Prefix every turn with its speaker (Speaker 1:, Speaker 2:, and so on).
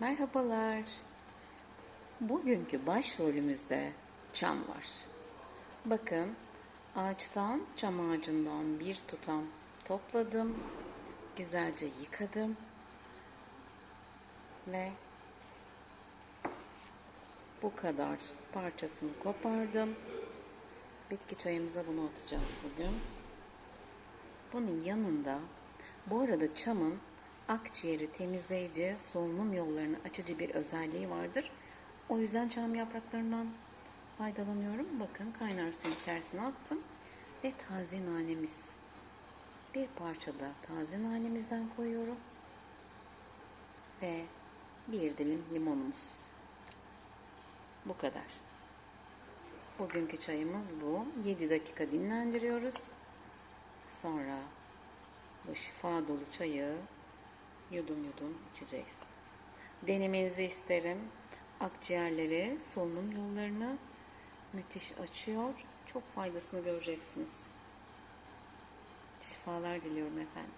Speaker 1: Merhabalar. Bugünkü başrolümüzde çam var. Bakın ağaçtan, çam ağacından bir tutam topladım. Güzelce yıkadım. Ve bu kadar parçasını kopardım. Bitki çayımıza bunu atacağız bugün. Bunun yanında bu arada çamın akciğeri temizleyici, solunum yollarını açıcı bir özelliği vardır. O yüzden çam yapraklarından faydalanıyorum. Bakın kaynar suyun içerisine attım. Ve taze nanemiz. Bir parça da taze nanemizden koyuyorum. Ve bir dilim limonumuz. Bu kadar. Bugünkü çayımız bu. 7 dakika dinlendiriyoruz. Sonra bu şifa dolu çayı yudum yudum içeceğiz. Denemenizi isterim. Akciğerleri, solunum yollarını müthiş açıyor. Çok faydasını göreceksiniz. Şifalar diliyorum efendim.